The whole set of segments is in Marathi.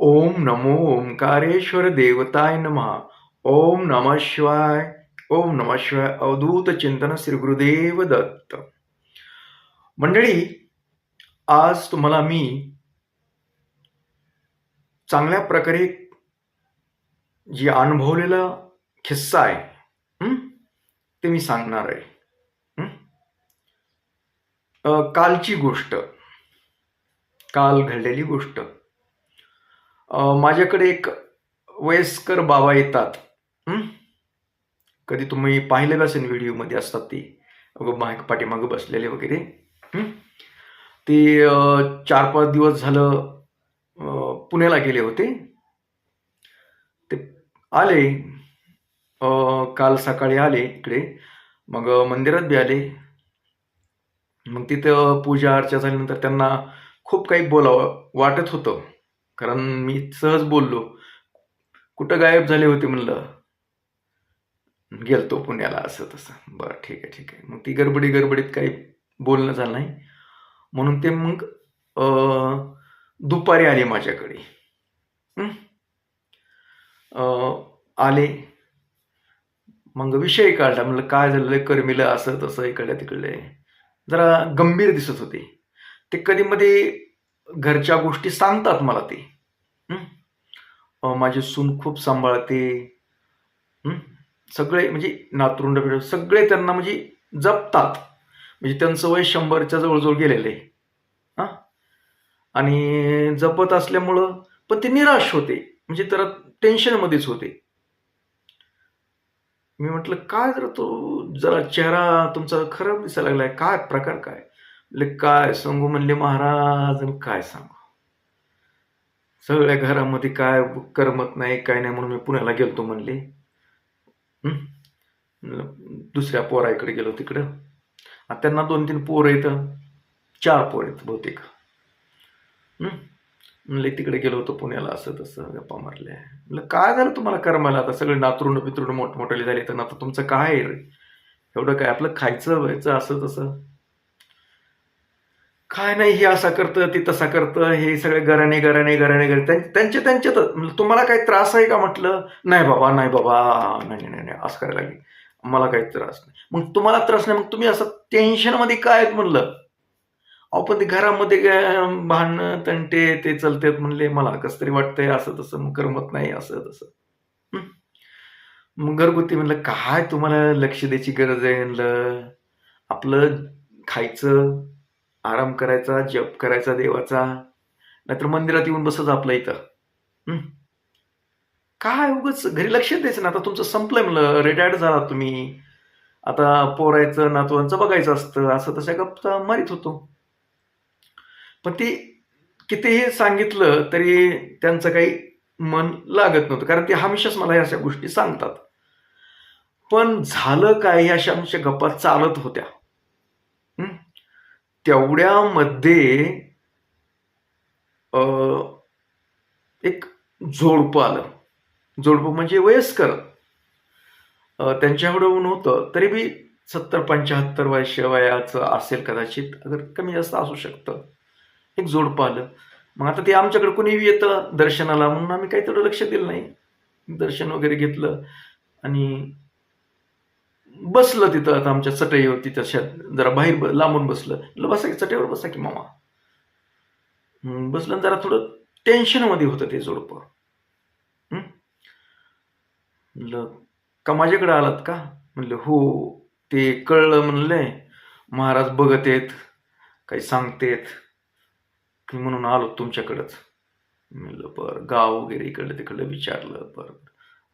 ओम नमो ओंकारेश्वर देवताय नमः। ओम नमः शिवाय ओम नमः शिवाय अवधूत चिंतन श्री गुरुदेव दत्त। मंडळी आज तुम्हाला मी चांगल्या प्रकारे जी अनुभवलेला किस्सा आहे ते मी सांगणार आहे कालची गोष्ट काल घडलेली गोष्ट. माझ्याकडे एक वयस्कर बाबा येतात. कधी तुम्ही पाहिलेलं असेल व्हिडिओमध्ये असतात ते. अगं माग पाठीमागं बसलेले वगैरे. ते चार पाच दिवस झालं पुण्याला गेले होते. ते आले. काल सकाळी आले इकडे. मग मंदिरात बी आले. मग तिथं पूजा अर्चा झाल्यानंतर त्यांना खूप काही बोलावं वाटत होतं. कारण मी सहज बोललो कुठं गायब झाले होते? म्हणलं. गेलतो पुण्याला असं तसं. बरं ठीक आहे ठीक आहे. मग ती गडबडी गडबडीत काही बोलणं झालं नाही. म्हणून ते मग दुपारी आले माझ्याकडे. आले. मग विषय काढला. म्हणलं काय झालं? कर्मिलं असं तसं इकडल्या तिकडले जरा गंभीर दिसत होते. ते कधी मध्ये घरच्या गोष्टी सांगतात मला ते. माझी सून खूप सांभाळते. सगळे म्हणजे नातरुंड बिड सगळे त्यांना म्हणजे जपतात. म्हणजे त्यांचं वय शंभरच्या जवळजवळ गेलेलं आहे. हां? आणि जपत असल्यामुळं पण ते निराश होते. म्हणजे तर टेन्शनमध्येच होते. मी म्हटलं काय जरा तो जरा चेहरा तुमचा खराब दिसायला लागलाय. काय प्रकार काय? काय सांगू म्हणले महाराज काय सांगू? सगळ्या घरामध्ये काय करमत नाही काय नाही म्हणून मी पुण्याला गेलतो म्हणले. दुसऱ्या पोराकडे गेलो तिकडं. त्यांना दोन तीन पोरं येतं चार पोर आहेत बहुतेक. म्हणले तिकडे गेलो होतो पुण्याला असं तसं गप्पा मारल्या. म्हणलं काय झालं तुम्हाला करमायला? आता सगळे नातरुंड पितरुंड मोठमोठे झाले तर आता तुमचं काय आहे रे? एवढं काय आपलं खायचं व्हायचं असं तसं? काय नाही हे असं करतं ते तसा करतं हे सगळे घराने घराने घराने घर त्यां- त्यांचे त्यांच्यात म्हणजे तुम्हाला काही त्रास आहे का म्हटलं? नाही बाबा नाही बाबा नाही नाही नाही नाही, असं करायला लागेल. मला काही त्रास नाही. मग तुम्हाला त्रास नाही मग तुम्ही असं टेन्शनमध्ये काय आहेत म्हणलं आपण ते घरामध्ये भांडणं तंटे ते चलतेत म्हणले मला कसं तरी वाटतंय असं तसं मग करमत नाही असं तसं. मग घरगुती म्हणलं काय तुम्हाला लक्ष द्यायची गरज आहे म्हणलं? आपलं खायचं आराम करायचा जप करायचा देवाचा. नाहीतर मंदिरात येऊन बसच आपलं इथं. काय उगच घरी लक्ष द्यायचं ना? आता तुमचं संपलंय म्हणलं रिटायर्ड झाला तुम्ही. आता पोरायचं नातवांचं बघायचं असतं असं तशा गप्पा मारित होतो. पण ते कितीही सांगितलं तरी त्यांचं काही मन लागत नव्हतं. कारण ते हमेशाच मला ह्या अशा गोष्टी सांगतात. पण झालं काय? ह्या अशा आमच्या गप्पा चालत होत्या. तेवढ्यामध्ये अं, एक जोडपं आलं. जोडपं म्हणजे वयस्कर. त्यांच्याकडे ऊन एवढं नव्हतं तरी बी सत्तर पंच्याहत्तर वर्ष वयाचं असेल कदाचित. अगर कमी जास्त असू शकतं. एक जोडपं आलं. मग आता ते आमच्याकडे कोणी येतं दर्शनाला म्हणून आम्ही काही तेवढं लक्ष दिलं नाही. दर्शन वगैरे घेतलं. आणि बसलं तिथं आता आमच्या चटई होती तशा जरा बाहेर ब- लांबून बसलं. बसा की चटईवर बसा की मामा. बसलं जरा थोडं टेन्शनमध्ये होतं ते जोडपं. म्हणलं का माझ्याकडे आलात का? म्हणलं हो ते कळलं म्हणले महाराज बघत आहेत काही सांगतेत की म्हणून आलो तुमच्याकडंच. म्हणलं बरं गाव वगैरे इकडलं तिकडलं विचारलं बरं.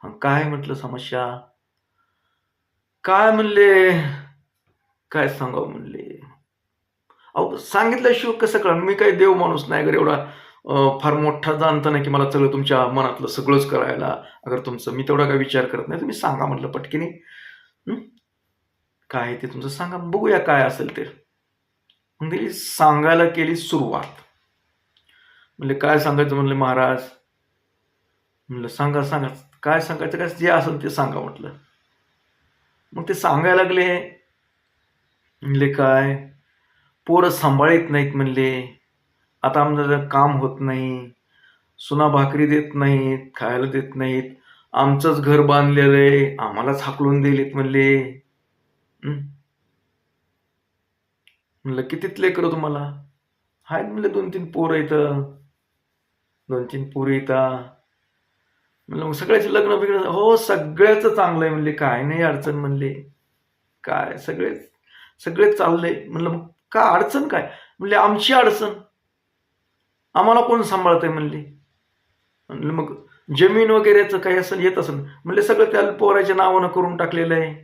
हां काय म्हटलं समस्या? काय म्हणले? काय सांगावं म्हणले? अहो सांगितल्याशिवाय कसं कळणार? मी काही देव माणूस नाही अगर एवढा फार मोठा जाणता नाही की मला सगळं तुमच्या मनातलं सगळंच करायला. अगर तुमचं मी तेवढा काही विचार करत नाही तुम्ही सांगा म्हटलं पटकीने. काय आहे ते तुमचं सांगा. बघूया काय असेल ते. मग दिली सांगायला केली सुरुवात. म्हणले काय सांगायचं म्हणले महाराज? म्हणलं सांगा सांगा. काय सांगायचं काय जे असेल ते सांगा म्हटलं. मग ते सांगायला लागले म्हणले काय? पोरं सांभाळीत नाहीत म्हणले. आता आमचं काम होत नाही. सुना भाकरी देत नाहीत खायला देत नाहीत. आमचंच घर बांधलेलं आहे. आम्हालाच हाकलून दिलेत म्हणले. म्हणलं कितीत लेकरं हो तुम्हाला? आहेत म्हणले दोन तीन पोरं इथं. दोन तीन पोरं इथं. म्हणलं मग सगळ्याचे लग्न बिग्न हो सगळ्याच चांगलं आहे म्हणले काय नाही अडचण म्हणले. काय सगळे सगळेच चाललंय म्हणलं मग का अडचण काय? म्हणले आमची अडचण. आम्हाला कोण सांभाळतंय म्हणले? म्हणलं मग जमीन वगैरेचं काही असेल येत असेल. म्हणले सगळं त्या पोराच्या नावानं करून टाकलेलं आहे.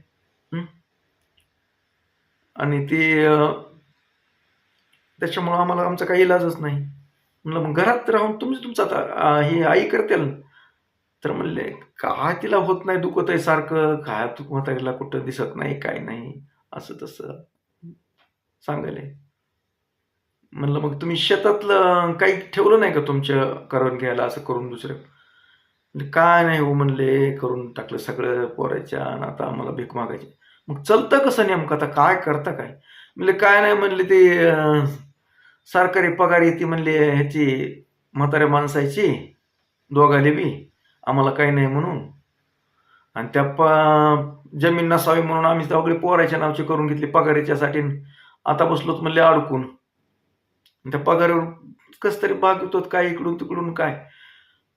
आणि ते त्याच्यामुळं आम्हाला आमचा काही इलाजच नाही. म्हणलं मग घरात राहून तुम्ही तुमचं आता हे ही आई करते ना? तर म्हणले काय तिला होत नाही दुखत आहे सारखं? काय तू म्हातारीला कुठं दिसत नाही काय नाही? असं तसं. सांगले. म्हणलं मग तुम्ही शेतातलं काही ठेवलं नाही का तुमच्या करून घ्यायला असं करून दुसरं? म्हणजे काय नाही हो म्हणले करून टाकलं सगळं पोरायच्या आणि आता आम्हाला भीक मागायची. मग चलतं कसं नेमकं आता? काय करता काय? म्हणले काय नाही म्हणले ते सरकारी पगार येते म्हणले ह्याची म्हाताऱ्या माणसाची दोघाले बी. आम्हाला काही नाही म्हणून. आणि त्या प जमीन नसावी म्हणून आम्ही सगळे पोराच्या नावची करून घेतली पगारीच्यासाठी आता बसलोत म्हणले अडकून. त्या पगारावर कस तरी बागवतो काय इकडून तिकडून काय.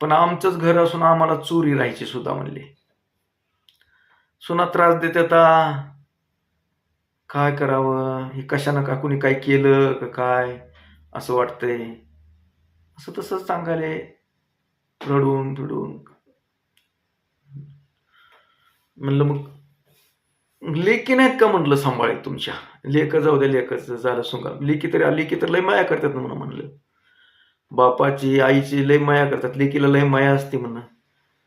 पण आमचंच घर असून आम्हाला चोरी राहायची सुद्धा म्हणले. सुना त्रास देत आता. काय करावं? हे कशानं का कुणी काय केलं का काय? असं वाटतंय. असं तसंच सांगायला रडून फिडून म्हणलं मग लेकी नाहीत का म्हटलं सांभाळे तुमच्या? लेख जाऊ द्या लेखाचं झालं सुंगा लेकी तरी लेकी तर लय माया करतात म्हणून म्हणलं. बापाची आईची लय माया करतात. लेकीला लय माया असते म्हणून.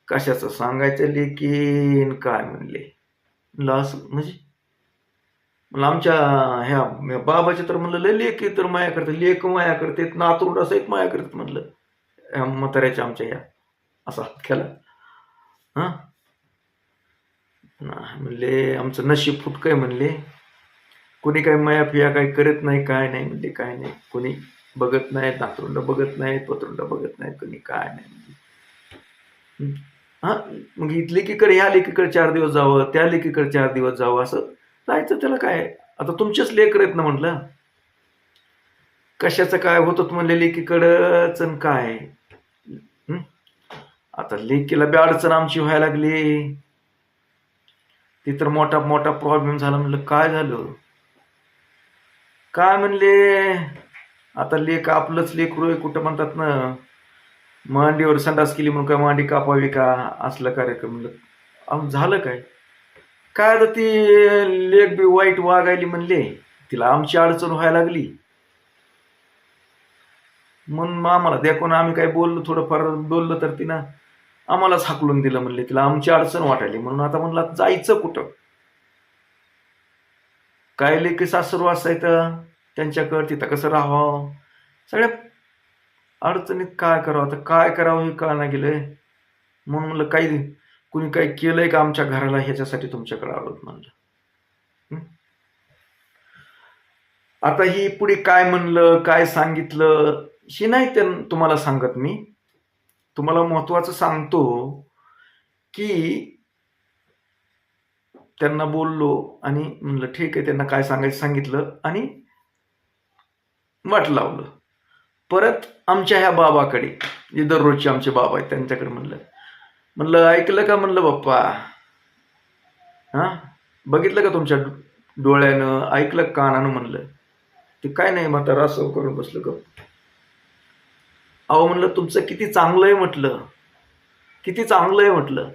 कशाचं सांगायचं लेकीन काय म्हणले? म्हणलं असं म्हणजे? म्हणलं आमच्या ह्या बाबाचे तर म्हणलं लय लेखी तर माया करतात. लेख माया करतात नातरुंड असं एक माया करतात म्हणलं. ह्या म्हाताऱ्याच्या आमच्या ह्या. असा केला. हां? म्हणले आमचं नशीब फुटकं आहे म्हणले. कोणी काय मयाफिया काय करत नाही काय नाही म्हणले काय नाही. कोणी बघत नाही नातरुंड बघत नाहीत पतरुंड बघत नाहीत कोणी काय नाही हां? मग इथले लेकीकडे ह्या लेकीकडे चार दिवस जावं त्या लेकीकडे चार दिवस जावं असं जायचं त्याला काय? आता तुमचेच लेकर आहेत ना म्हटलं. कशाचं काय होतं म्हणले लेकीकडंच काय? आता लेकीला बी अडचण आमची व्हायला लागली. ते तर मोठा मोठा प्रॉब्लेम झाला म्हणलं काय झालं? काय म्हणले? आता लेख आपलंच लेकरू आहे कुठं म्हणतात ना मांडीवर संडास केली म्हणून काय मांडी कापावी का? असलं कार्यक्रम म्हणलं. अहो झालं काय? काय आता ती लेख बी वाईट वागायली म्हणले तिला आमची अडचण व्हायला लागली. म्हणून मग आम्हाला देखून आम्ही काय बोललो थोडंफार बोललं तर तिनं आम्हालाच हाकलून दिलं म्हणले तिला आमची अडचण वाटायली. म्हणून आता म्हणला जायचं कुठं? काय लेखी सासरू असायचं? त्यांच्याकडं तिथं कसं राहावं? सगळ्या अडचणीत काय करावं? आता काय करावं हे कळना गेलंय. म्हणून म्हणलं काही कुणी काही केलंय का आमच्या घराला? ह्याच्यासाठी तुमच्याकडे आलोत म्हणलं. आता ही पुढे काय म्हणलं काय सांगितलं ही नाही त्या तुम्हाला सांगत मी. तुम्हाला महत्वाचं सांगतो की त्यांना बोललो आणि म्हणलं ठीक आहे त्यांना काय सांगायचं सांगितलं आणि वाट लावलं. परत आमच्या ह्या बाबाकडे जे दररोजचे आमचे बाबा आहेत त्यांच्याकडे म्हणलं म्हणलं ऐकलं का? म्हणलं बाप्पा हां? बघितलं का तुमच्या डोळ्यानं? ऐकलं कानानं म्हणलं ते काय नाही म्हातारा असं करून बसलं का अहो म्हणलं तुमचं किती चांगलं आहे म्हटलं. किती चांगलं आहे म्हटलं.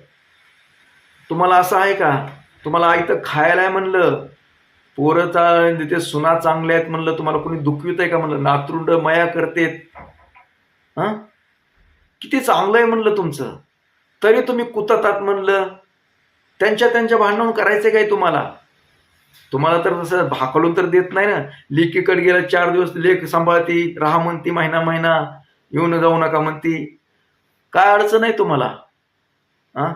तुम्हाला असं आहे का? तुम्हाला आई तर खायला आहे म्हणलं. पोरं चाळ तिथे सुना चांगल्या आहेत म्हणलं. तुम्हाला कोणी दुखवित आहे का म्हणलं? नातरुंड मया करतेत. हां? किती चांगलं आहे म्हणलं तुमचं. तरी तुम्ही कुततात म्हणलं. त्यांच्या त्यांच्या भांडण करायचं काय तुम्हाला? तुम्हाला तर तसं भाकलून तर देत नाही ना. लेकीकडे गेलं चार दिवस लेख सांभाळती राहा म्हणती महिना महिना. येऊन जाऊ नका म्हणती. काय अडचण आहे तुम्हाला? हा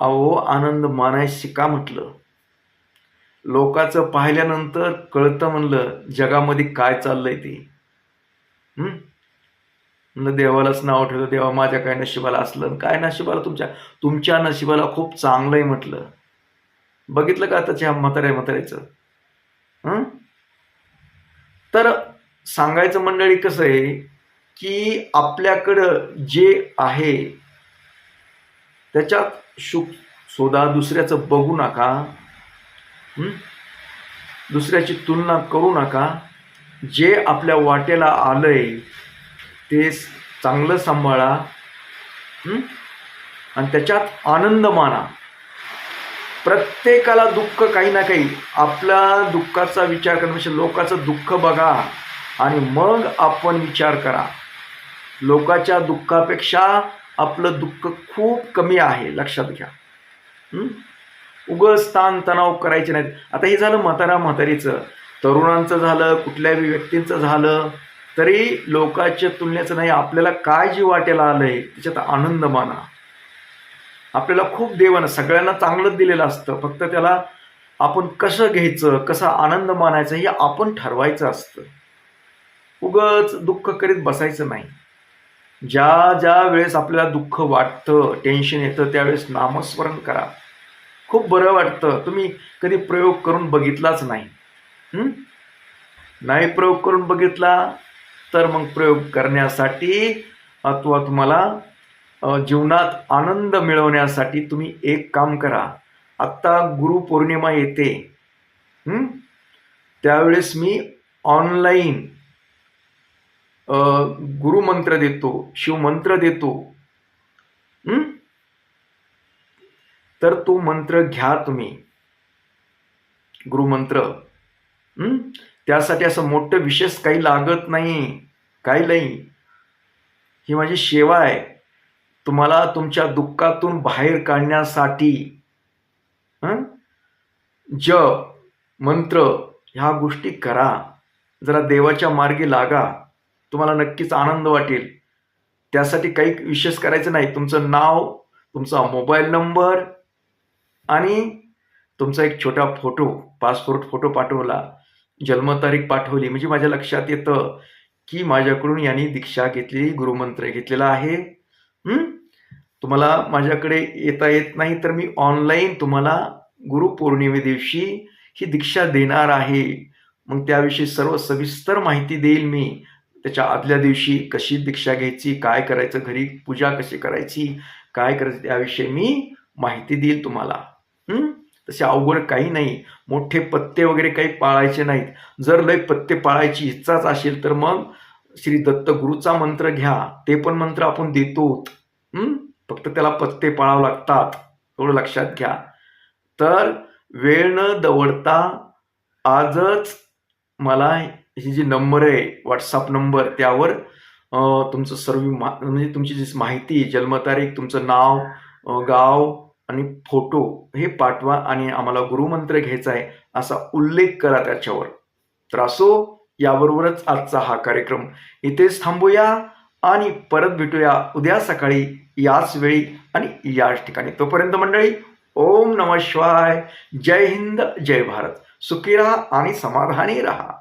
अहो आनंद मानायशी शिका म्हटलं? लोकाचं पाहिल्यानंतर कळतं म्हणलं जगामध्ये काय चाललंय ते. हं? देवालाच नाव ठेवलं देवा माझ्या काय नशिबाला असलं काय नशिबाला तुमच्या तुमच्या नशिबाला खूप चांगलं आहे म्हटलं. बघितलं का आताच्या म्हाताऱ्या म्हाताऱ्याचं? तर सांगायचं मंडळी कसं आहे की आपल्याकडं जे आहे त्याच्यात सुख शोधा दुसऱ्याचं बघू नका. दुसऱ्याची तुलना करू नका. जे आपल्या वाटेला आलंय ते चांगलं सांभाळा. आणि त्याच्यात आनंद माना. प्रत्येकाला दुःख काही ना काही. आपल्या दुःखाचा विचार करण्यापेक्षा लोकांचं दुःख बघा आणि मग आपण विचार करा. लोकाच्या दुःखापेक्षा आपलं दुःख खूप कमी आहे लक्षात घ्या. उगस ताण तणाव करायचे नाहीत. आता हे झालं म्हातारा म्हातारीचं. तरुणांचं झालं कुठल्याही व्यक्तींचं झालं तरी लोकाच्या तुलनेचं नाही आपल्याला काय जी वाटेला आलंय त्याच्यात आनंद माना. आपल्याला खूप देवानं सगळ्यांना चांगलंच दिलेलं असतं. फक्त त्याला आपण कसं घ्यायचं कसा आनंद मानायचा हे आपण ठरवायचं असतं. उगच दुःख करीत बसायचं नाही. ज्या ज्या वेळेस आपल्याला दुःख वाटतं टेन्शन येतं त्यावेळेस नामस्मरण करा. खूप बरं वाटतं. तुम्ही कधी प्रयोग करून बघितलाच नाही. नाही प्रयोग करून बघितला तर मग प्रयोग करण्यासाठी अथवा तुम्हाला जीवनात आनंद मिळवण्यासाठी तुम्ही एक काम करा. आत्ता गुरुपौर्णिमा येते. त्यावेळेस मी ऑनलाईन गुरुमंत्र देतो शिवमंत्र देतो. तर तो मंत्र घ्या तुम्ही. गुरुमंत्र त्यासाठी असं मोठं विशेष काही लागत नाही काही नाही. ही माझी सेवा आहे. तुम्हाला तुमच्या दुःखातून बाहेर काढण्यासाठी. ज जप मंत्र ह्या गोष्टी करा. जरा देवाच्या मार्गी लागा. तुम्हाला नक्कीच आनंद वाटेल. त्यासाठी काही विशेष करायचं नाही. तुमचं नाव तुमचा मोबाईल नंबर आणि तुमचा एक छोटा फोटो पासपोर्ट फोटो पाठवला. जन्मतारीख पाठवली. म्हणजे माझ्या लक्षात येतं की माझ्याकडून यांनी दीक्षा घेतली गुरुमंत्र घेतलेला आहे. तुम्हाला माझ्याकडे येता येत नाही तर मी ऑनलाईन तुम्हाला गुरुपौर्णिमे दिवशी ही दीक्षा देणार आहे. मग त्याविषयी सर्व सविस्तर माहिती देईल मी. त्याच्या आदल्या दिवशी कशी दीक्षा घ्यायची काय करायचं घरी पूजा कशी करायची काय करायचं त्याविषयी मी माहिती देईल तुम्हाला. तसे अवघड काही नाही. मोठे पत्ते वगैरे काही पाळायचे नाहीत. जर लय पत्ते पाळायची इच्छाच असेल तर मग श्री दत्तगुरूचा मंत्र घ्या. ते पण मंत्र आपण देतो फक्त त्याला पत्ते पाळावं लागतात. एवढं लक्षात घ्या. तर वेळ न दवडता आजच मला ही जी नंबर आहे व्हॉट्सअप नंबर त्यावर तुमचं सर्व मा म्हणजे तुमची जी माहिती जन्मतारीख तुमचं नाव गाव आणि फोटो हे पाठवा आणि आम्हाला गुरुमंत्र घ्यायचा आहे असा उल्लेख करा त्याच्यावर. तर असो याबरोबरच आजचा हा कार्यक्रम. इथेच थांबूया आणि परत भेटूया उद्या सकाळी याच वेळी आणि याच ठिकाणी. तोपर्यंत मंडळी ओम नमः शिवाय. जय हिंद जय भारत. सुखी राहा आणि समाधानी राहा.